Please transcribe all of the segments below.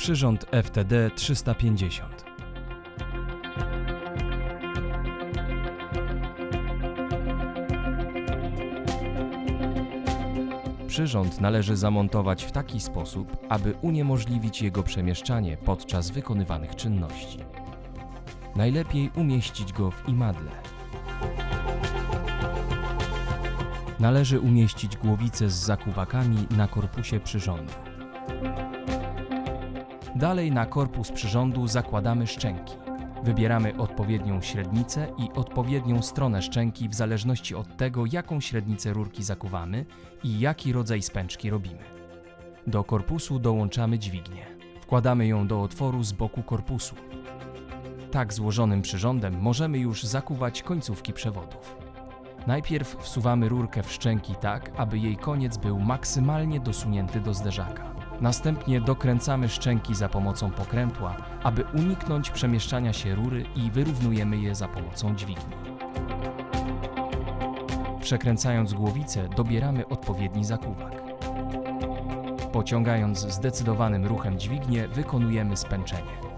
Przyrząd FTD 350. Przyrząd należy zamontować w taki sposób, aby uniemożliwić jego przemieszczanie podczas wykonywanych czynności. Najlepiej umieścić go w imadle. Należy umieścić głowicę z zakuwakami na korpusie przyrządu. Dalej na korpus przyrządu zakładamy szczęki. Wybieramy odpowiednią średnicę i odpowiednią stronę szczęki w zależności od tego, jaką średnicę rurki zakuwamy i jaki rodzaj spęczki robimy. Do korpusu dołączamy dźwignię. Wkładamy ją do otworu z boku korpusu. Tak złożonym przyrządem możemy już zakuwać końcówki przewodów. Najpierw wsuwamy rurkę w szczęki tak, aby jej koniec był maksymalnie dosunięty do zderzaka. Następnie dokręcamy szczęki za pomocą pokrętła, aby uniknąć przemieszczania się rury i wyrównujemy je za pomocą dźwigni. Przekręcając głowicę, dobieramy odpowiedni zakuwak. Pociągając zdecydowanym ruchem dźwignię, wykonujemy spęczenie.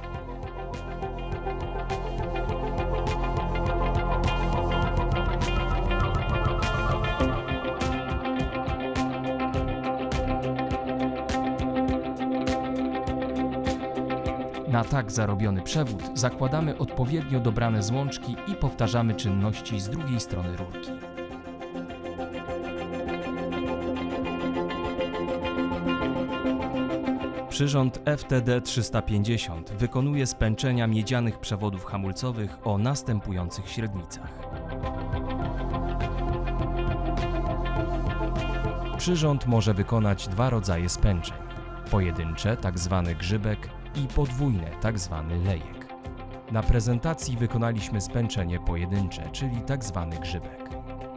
Na tak zarobiony przewód zakładamy odpowiednio dobrane złączki i powtarzamy czynności z drugiej strony rurki. Przyrząd FTD 350 wykonuje spęczenia miedzianych przewodów hamulcowych o następujących średnicach. Przyrząd może wykonać dwa rodzaje spęczeń: pojedyncze, tzw. grzybek, i podwójne, tzw. lejek. Na prezentacji wykonaliśmy spęczenie pojedyncze, czyli tzw. grzybek.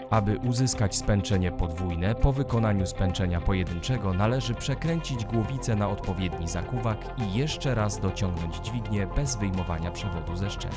Aby uzyskać spęczenie podwójne, po wykonaniu spęczenia pojedynczego należy przekręcić głowicę na odpowiedni zakuwak i jeszcze raz dociągnąć dźwignię bez wyjmowania przewodu ze szczęk.